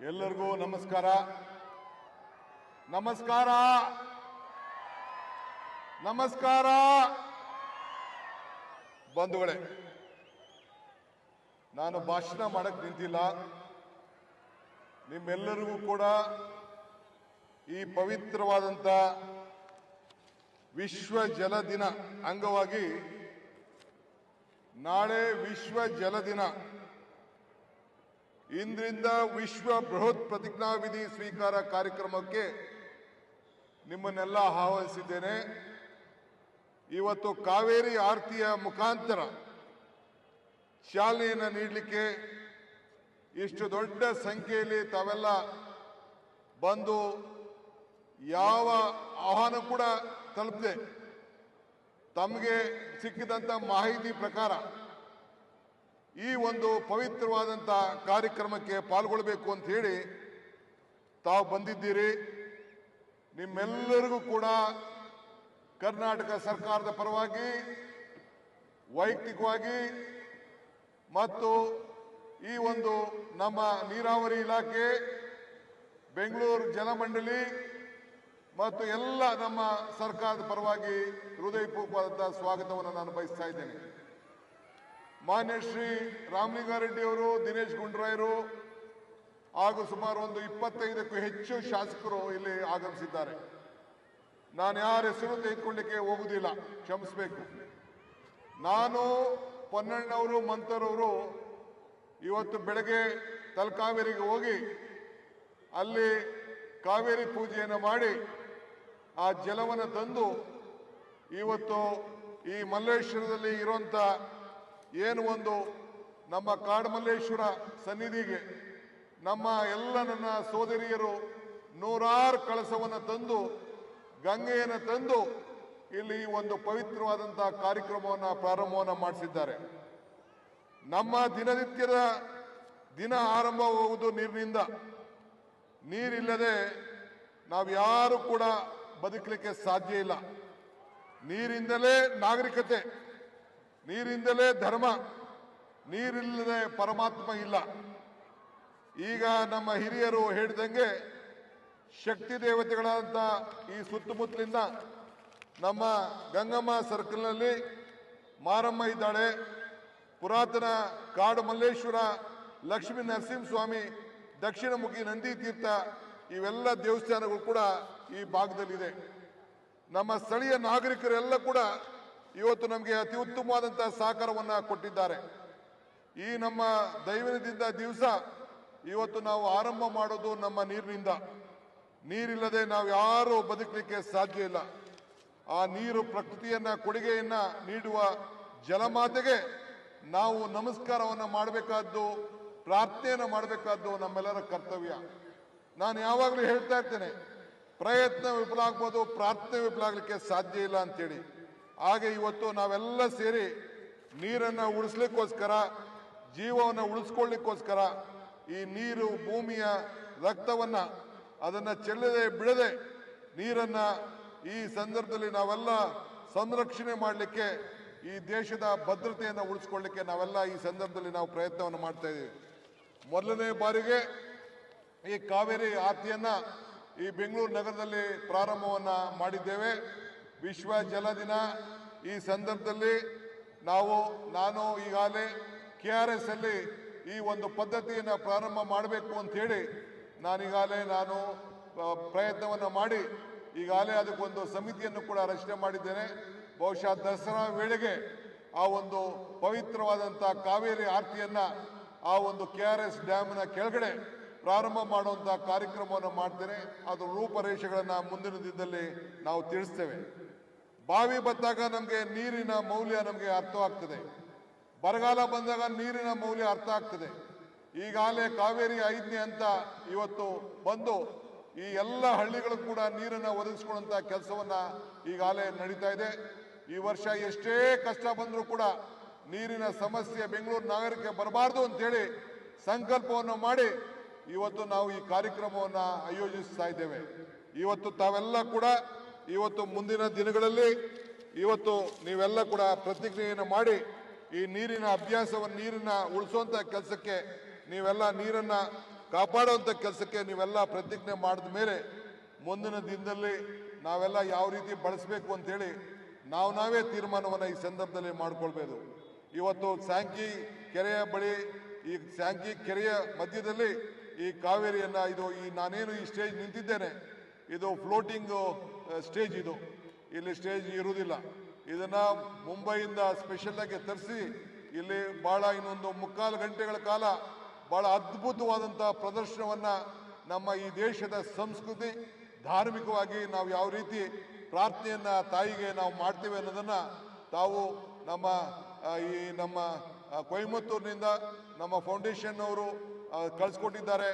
ಎಲ್ಲರಿಗೂ ನಮಸ್ಕಾರ. ನಮಸ್ಕಾರ. ನಮಸ್ಕಾರ. ಬಂಧುಗಳೇ, ನಾನು ಭಾಷಣ ಮಾಡಕ್ ನಿಂತಿಲ್ಲ. ನಿಮ್ಮೆಲ್ಲರಿಗೂ ಕೂಡ ಈ ಪವಿತ್ರವಾದಂಥ ವಿಶ್ವ ಜಲ ದಿನ ಅಂಗವಾಗಿ ನಾಳೆ ವಿಶ್ವ ಜಲ ದಿನ ಇಂದ್ರಿಂದ ವಿಶ್ವ ಬೃಹತ್ ಪ್ರತಿಜ್ಞಾವಿಧಿ ಸ್ವೀಕಾರ ಕಾರ್ಯಕ್ರಮಕ್ಕೆ ನಿಮ್ಮನ್ನೆಲ್ಲ ಆಹ್ವಾನಿಸಿದ್ದೇನೆ. ಇವತ್ತು ಕಾವೇರಿ ಆರತಿಯ ಮುಖಾಂತರ ಚಾಲನೆಯನ್ನು ನೀಡಲಿಕ್ಕೆ ಇಷ್ಟು ದೊಡ್ಡ ಸಂಖ್ಯೆಯಲ್ಲಿ ತಾವೆಲ್ಲ ಬಂದು ಯಾವ ಆಹ್ವಾನ ಕೂಡ ತಲುಪಿದೆ. ತಮಗೆ ಸಿಕ್ಕಿದಂಥ ಮಾಹಿತಿ ಪ್ರಕಾರ ಈ ಒಂದು ಪವಿತ್ರವಾದಂಥ ಕಾರ್ಯಕ್ರಮಕ್ಕೆ ಪಾಲ್ಗೊಳ್ಳಬೇಕು ಅಂತ ಹೇಳಿ ತಾವು ಬಂದಿದ್ದೀರಿ. ನಿಮ್ಮೆಲ್ಲರಿಗೂ ಕೂಡ ಕರ್ನಾಟಕ ಸರ್ಕಾರದ ಪರವಾಗಿ, ವೈಯಕ್ತಿಕವಾಗಿ ಮತ್ತು ಈ ಒಂದು ನಮ್ಮ ನೀರಾವರಿ ಇಲಾಖೆ, ಬೆಂಗಳೂರು ಜಲಮಂಡಳಿ ಮತ್ತು ಎಲ್ಲ ನಮ್ಮ ಸರ್ಕಾರದ ಪರವಾಗಿ ಹೃದಯಪೂರ್ವಕವಾದಂಥ ಸ್ವಾಗತವನ್ನು ನಾನು ಬಯಸ್ತಾ ಇದ್ದೇನೆ. ಮಾನ್ಯ ಶ್ರೀ ರಾಮಲಿಂಗಾರೆಡ್ಡಿಯವರು ದಿನೇಶ್ ಗುಂಡ್ರಾಯರು ಹಾಗೂ ಸುಮಾರು ಒಂದು ಇಪ್ಪತ್ತೈದಕ್ಕೂ ಹೆಚ್ಚು ಶಾಸಕರು ಇಲ್ಲಿ ಆಗಮಿಸಿದ್ದಾರೆ. ನಾನು ಯಾರ ಹೆಸರು ತೆಗೆದುಕೊಳ್ಳಿಕ್ಕೆ ಹೋಗುವುದಿಲ್ಲ, ಕ್ಷಮಿಸಬೇಕು. ನಾನು ಪೊನ್ನಣ್ಣವರು, ಮಂತರವರು ಇವತ್ತು ಬೆಳಗ್ಗೆ ತಲಕಾವೇರಿಗೆ ಹೋಗಿ ಅಲ್ಲಿ ಕಾವೇರಿ ಪೂಜೆಯನ್ನು ಮಾಡಿ ಆ ಜಲವನ್ನು ತಂದು ಇವತ್ತು ಈ ಮಲ್ಲೇಶ್ವರದಲ್ಲಿ ಇರುವಂಥ ಏನು ಒಂದು ನಮ್ಮ ಕಾಡಮಲ್ಲೇಶ್ವರ ಸನ್ನಿಧಿಗೆ ನಮ್ಮ ಎಲ್ಲ ನನ್ನ ಸೋದರಿಯರು ನೂರಾರು ಕಳಸವನ್ನು ತಂದು, ಗಂಗೆಯನ್ನು ತಂದು ಇಲ್ಲಿ ಒಂದು ಪವಿತ್ರವಾದಂತಹ ಕಾರ್ಯಕ್ರಮವನ್ನು, ಪ್ರಾರಂಭವನ್ನು ಮಾಡಿಸಿದ್ದಾರೆ. ನಮ್ಮ ದಿನನಿತ್ಯದ ದಿನ ಆರಂಭವಾಗುವುದು ನೀರಿನಿಂದ. ನೀರಿಲ್ಲದೆ ನಾವು ಯಾರು ಕೂಡ ಬದುಕಲಿಕ್ಕೆ ಸಾಧ್ಯ ಇಲ್ಲ. ನೀರಿಂದಲೇ ನಾಗರಿಕತೆ. ನೀರಿಂದಲೇ ಧರ್ಮ, ನೀರಿಲ್ಲದೆ ಪರಮಾತ್ಮ ಇಲ್ಲ. ಈಗ ನಮ್ಮ ಹಿರಿಯರು ಹೇಳಿದಂಗೆ ಶಕ್ತಿ ದೇವತೆಗಳಾದಂಥ ಈ ಸುತ್ತಮುತ್ತಲಿಂದ ನಮ್ಮ ಗಂಗಮ್ಮ ಸರ್ಕಲ್ನಲ್ಲಿ ಮಾರಮ್ಮ ಇದ್ದಾಳೆ. ಪುರಾತನ ಕಾಡು ಮಲ್ಲೇಶ್ವರ, ಲಕ್ಷ್ಮೀ ನರಸಿಂಹಸ್ವಾಮಿ ದಕ್ಷಿಣಮುಖಿ ನಂದಿ ತೀರ್ಥ ಇವೆಲ್ಲ ದೇವಸ್ಥಾನಗಳು ಕೂಡ ಈ ಭಾಗದಲ್ಲಿದೆ. ನಮ್ಮ ಸ್ಥಳೀಯ ನಾಗರಿಕರೆಲ್ಲ ಕೂಡ ಇವತ್ತು ನಮಗೆ ಅತಿ ಉತ್ತಮವಾದಂಥ ಸಹಕಾರವನ್ನು ಕೊಟ್ಟಿದ್ದಾರೆ. ಈ ನಮ್ಮ ದೈವದಿಂದ ದಿವಸ ಇವತ್ತು ನಾವು ಆರಂಭ ಮಾಡೋದು ನಮ್ಮ ನೀರಿನಿಂದ. ನೀರಿಲ್ಲದೆ ನಾವು ಯಾರು ಬದುಕಲಿಕ್ಕೆ ಸಾಧ್ಯ ಇಲ್ಲ. ಆ ನೀರು ಪ್ರಕೃತಿಯನ್ನ ಕೊಡುಗೆಯನ್ನ ನೀಡುವ ಜಲಮಾತೆಗೆ ನಾವು ನಮಸ್ಕಾರವನ್ನು ಮಾಡಬೇಕಾದ್ದು, ಪ್ರಾರ್ಥನೆಯನ್ನು ಮಾಡಬೇಕಾದ್ದು ನಮ್ಮೆಲ್ಲರ ಕರ್ತವ್ಯ. ನಾನು ಯಾವಾಗಲೂ ಹೇಳ್ತಾ ಇರ್ತೇನೆ, ಪ್ರಯತ್ನ ವಿಫಲ ಆಗ್ಬೋದು, ಪ್ರಾರ್ಥನೆ ವಿಫಲ ಆಗ್ಲಿಕ್ಕೆ ಸಾಧ್ಯ ಇಲ್ಲ ಅಂತೇಳಿ. ಹಾಗೆ ಇವತ್ತು ನಾವೆಲ್ಲ ಸೇರಿ ನೀರನ್ನು ಉಳಿಸ್ಲಿಕ್ಕೋಸ್ಕರ, ಜೀವವನ್ನು ಉಳಿಸ್ಕೊಳ್ಳಿಕ್ಕೋಸ್ಕರ ಈ ನೀರು, ಭೂಮಿಯ ರಕ್ತವನ್ನ ಅದನ್ನ ಚೆಲ್ಲದೆ ಬಿಡದೆ ನೀರನ್ನ ಈ ಸಂದರ್ಭದಲ್ಲಿ ನಾವೆಲ್ಲ ಸಂರಕ್ಷಣೆ ಮಾಡಲಿಕ್ಕೆ, ಈ ದೇಶದ ಭದ್ರತೆಯನ್ನು ಉಳಿಸ್ಕೊಳ್ಳಿಕ್ಕೆ ನಾವೆಲ್ಲ ಈ ಸಂದರ್ಭದಲ್ಲಿ ನಾವು ಪ್ರಯತ್ನವನ್ನು ಮಾಡ್ತಾ ಇದ್ದೀವಿ ಮೊದಲನೇ ಬಾರಿಗೆ ಈ ಕಾವೇರಿ ಆರತಿಯನ್ನು ಈ ಬೆಂಗಳೂರು ನಗರದಲ್ಲಿ ಪ್ರಾರಂಭವನ್ನು ಮಾಡಿದ್ದೇವೆ. ವಿಶ್ವ ಜಲ ದಿನ ಈ ಸಂದರ್ಭದಲ್ಲಿ ನಾವು, ನಾನು ಈಗಾಗಲೇ ಕೆ ಆರ್ ಎಸ್ ಅಲ್ಲಿ ಈ ಒಂದು ಪದ್ಧತಿಯನ್ನು ಪ್ರಾರಂಭ ಮಾಡಬೇಕು ಅಂತ ಹೇಳಿ ನಾನೀಗಾಗಲೇ ನಾನು ಪ್ರಯತ್ನವನ್ನು ಮಾಡಿ ಈಗಾಗಲೇ ಅದಕ್ಕೊಂದು ಸಮಿತಿಯನ್ನು ಕೂಡ ರಚನೆ ಮಾಡಿದ್ದೇನೆ. ಬಹುಶಃ ದಸರಾ ವೇಳೆಗೆ ಆ ಒಂದು ಪವಿತ್ರವಾದಂಥ ಕಾವೇರಿ ಆರತಿಯನ್ನು ಆ ಒಂದು ಕೆ ಆರ್ ಎಸ್ ಡ್ಯಾಮ್ನ ಕೆಳಗಡೆ ಪ್ರಾರಂಭ ಮಾಡುವಂಥ ಕಾರ್ಯಕ್ರಮವನ್ನು ಮಾಡ್ತೇನೆ. ಅದು ರೂಪರೇಷೆಗಳನ್ನು ಮುಂದಿನ ದಿನದಲ್ಲಿ ನಾವು ತಿಳಿಸ್ತೇವೆ. ಬಾವಿ ಬಂದಾಗ ನಮಗೆ ನೀರಿನ ಮೌಲ್ಯ ನಮಗೆ ಅರ್ಥವಾಗ್ತದೆ ಬರಗಾಲ ಬಂದಾಗ ನೀರಿನ ಮೌಲ್ಯ ಅರ್ಥ ಆಗ್ತದೆ. ಈಗಾಗಲೇ ಕಾವೇರಿ ಐದನೇ ಅಂತ ಇವತ್ತು ಬಂದು ಈ ಎಲ್ಲ ಹಳ್ಳಿಗಳು ಕೂಡ ನೀರನ್ನು ಒದಗಿಸ್ಕೊಳ್ಳುವಂಥ ಕೆಲಸವನ್ನ ಈಗಾಗಲೇ ನಡೀತಾ ಇದೆ. ಈ ವರ್ಷ ಎಷ್ಟೇ ಕಷ್ಟ ಬಂದರೂ ಕೂಡ ನೀರಿನ ಸಮಸ್ಯೆ ಬೆಂಗಳೂರು ನಗರಕ್ಕೆ ಬರಬಾರ್ದು ಅಂತೇಳಿ ಸಂಕಲ್ಪವನ್ನು ಮಾಡಿ ಇವತ್ತು ನಾವು ಈ ಕಾರ್ಯಕ್ರಮವನ್ನು ಆಯೋಜಿಸ್ತಾ ಇದ್ದೇವೆ. ಇವತ್ತು ತಾವೆಲ್ಲ ಕೂಡ ಇವತ್ತು ಮುಂದಿನ ದಿನಗಳಲ್ಲಿ ಇವತ್ತು ನೀವೆಲ್ಲ ಕೂಡ ಪ್ರತಿಜ್ಞೆಯನ್ನು ಮಾಡಿ ಈ ನೀರಿನ ಅಭ್ಯಾಸವನ್ನು, ನೀರಿನ ಉಳಿಸುವಂತ ಕೆಲಸಕ್ಕೆ, ನೀವೆಲ್ಲ ನೀರನ್ನ ಕಾಪಾಡುವಂಥ ಕೆಲಸಕ್ಕೆ ನೀವೆಲ್ಲ ಪ್ರತಿಜ್ಞೆ ಮಾಡಿದ ಮೇಲೆ ಮುಂದಿನ ದಿನದಲ್ಲಿ ನಾವೆಲ್ಲ ಯಾವ ರೀತಿ ಬಳಸಬೇಕು ಅಂತೇಳಿ ನಾವು ನಾವೇ ತೀರ್ಮಾನವನ್ನು ಈ ಸಂದರ್ಭದಲ್ಲಿ ಮಾಡಿಕೊಳ್ಬೇಕು ಇವತ್ತು ಸ್ಯಾಂಕಿ ಕೆರೆಯ ಬಳಿ, ಈ ಸ್ಯಾಂಕಿ ಕೆರೆಯ ಮಧ್ಯದಲ್ಲಿ ಈ ಕಾವೇರಿಯನ್ನ, ಇದು ಈ ನಾನೇನು ಈ ಸ್ಟೇಜ್ ನಿಂತಿದ್ದೇನೆ, ಇದು ಫ್ಲೋಟಿಂಗ್ ಸ್ಟೇಜ್ ಇದು. ಇಲ್ಲಿ ಸ್ಟೇಜ್ ಇರುವುದಿಲ್ಲ. ಇದನ್ನ ಮುಂಬೈಯಿಂದ ಸ್ಪೆಷಲ್ ಆಗಿ ತರಿಸಿ, ಇಲ್ಲಿ ಬಹಳ ಇನ್ನೊಂದು ಮುಕ್ಕಾಲು ಗಂಟೆಗಳ ಕಾಲ ಬಹಳ ಅದ್ಭುತವಾದಂಥ ಪ್ರದರ್ಶನವನ್ನ ನಮ್ಮ ಈ ದೇಶದ ಸಂಸ್ಕೃತಿ, ಧಾರ್ಮಿಕವಾಗಿ ನಾವು ಯಾವ ರೀತಿ ಪ್ರಾರ್ಥನೆಯನ್ನ ತಾಯಿಗೆ ನಾವು ಮಾಡ್ತೇವೆ ಅನ್ನೋದನ್ನ ತಾವು ನಮ್ಮ ಈ ನಮ್ಮ ಕೊಯಮತ್ತೂರಿನಿಂದ ನಮ್ಮ ಫೌಂಡೇಶನ್ ಅವರು ಕಳಿಸ್ಕೊಟ್ಟಿದ್ದಾರೆ.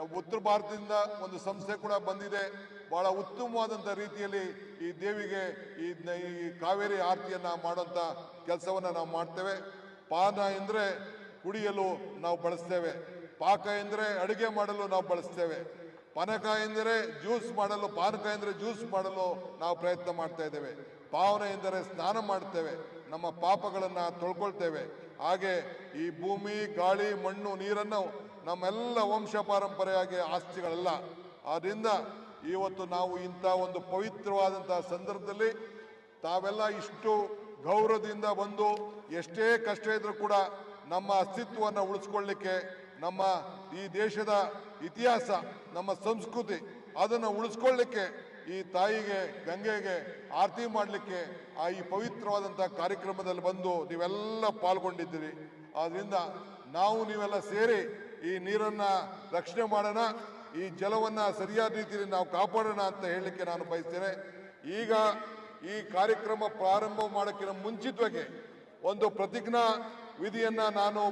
ಉತ್ತರ ಭಾರತದಿಂದ ಒಂದು ಸಂಸ್ಥೆ ಕೂಡ ಬಂದಿದೆ. ಬಹಳ ಉತ್ತಮವಾದಂಥ ರೀತಿಯಲ್ಲಿ ಈ ದೇವಿಗೆ ಈ ಈ ಕಾವೇರಿ ಆರತಿಯನ್ನ ಮಾಡುವಂತ ಕೆಲಸವನ್ನ ನಾವು ಮಾಡ್ತೇವೆ. ಪಾನ ಎಂದ್ರೆ ಕುಡಿಯಲು ನಾವು ಬಳಸ್ತೇವೆ. ಪಾಕ ಎಂದರೆ ಅಡುಗೆ ಮಾಡಲು ನಾವು ಬಳಸ್ತೇವೆ. ಪಾನಕ ಎಂದರೆ ಜ್ಯೂಸ್ ಮಾಡಲು, ಪಾನಕ ಎಂದರೆ ಜ್ಯೂಸ್ ಮಾಡಲು ನಾವು ಪ್ರಯತ್ನ ಮಾಡ್ತಾ ಇದ್ದೇವೆ. ಪಾವನ ಎಂದರೆ ಸ್ನಾನ ಮಾಡ್ತೇವೆ. ನಮ್ಮ ಪಾಪಗಳನ್ನು ತೊಳ್ಕೊಳ್ತೇವೆ. ಹಾಗೆ ಈ ಭೂಮಿ, ಗಾಳಿ, ಮಣ್ಣು, ನೀರನ್ನು ನಮ್ಮೆಲ್ಲ ವಂಶ ಪಾರಂಪರೆಯಾಗಿ ಆಸ್ತಿಗಳಲ್ಲ. ಆದ್ದರಿಂದ ಇವತ್ತು ನಾವು ಇಂಥ ಒಂದು ಪವಿತ್ರವಾದಂಥ ಸಂದರ್ಭದಲ್ಲಿ ತಾವೆಲ್ಲ ಇಷ್ಟು ಗೌರವದಿಂದ ಬಂದು ಎಷ್ಟೇ ಕಷ್ಟ ಇದ್ರೂ ಕೂಡ ನಮ್ಮ ಅಸ್ತಿತ್ವವನ್ನು ಉಳಿಸ್ಕೊಳ್ಳಿಕ್ಕೆ ನಮ್ಮ ಈ ದೇಶದ ಇತಿಹಾಸ, ನಮ್ಮ ಸಂಸ್ಕೃತಿ ಅದನ್ನು ಉಳಿಸ್ಕೊಳ್ಳಿಕ್ಕೆ ಈ ತಾಯಿಗೆ, ಗಂಗೆಗೆ ಆರತಿ ಮಾಡಲಿಕ್ಕೆ ಆ ಈ ಪವಿತ್ರವಾದಂಥ ಕಾರ್ಯಕ್ರಮದಲ್ಲಿ ಬಂದು ನೀವೆಲ್ಲ ಪಾಲ್ಗೊಂಡಿದ್ದೀರಿ. ಆದ್ದರಿಂದ ನಾವು ನೀವೆಲ್ಲ ಸೇರಿ ಈ ನೀರನ್ನ ರಕ್ಷಣೆ ಮಾಡೋಣ, ಈ ಜಲವನ್ನ ಸರಿಯಾದ ರೀತಿಯಲ್ಲಿ ನಾವು ಕಾಪಾಡೋಣ ಅಂತ ಹೇಳಲಿಕ್ಕೆ ನಾನು ಬಯಸ್ತೇನೆ. ಈಗ ಈ ಕಾರ್ಯಕ್ರಮ ಪ್ರಾರಂಭ ಮಾಡೋಕ್ಕಿಂತ ಮುಂಚಿತವಾಗಿ ಒಂದು ಪ್ರತಿಜ್ಞಾ ವಿಧಿಯನ್ನ ನಾನು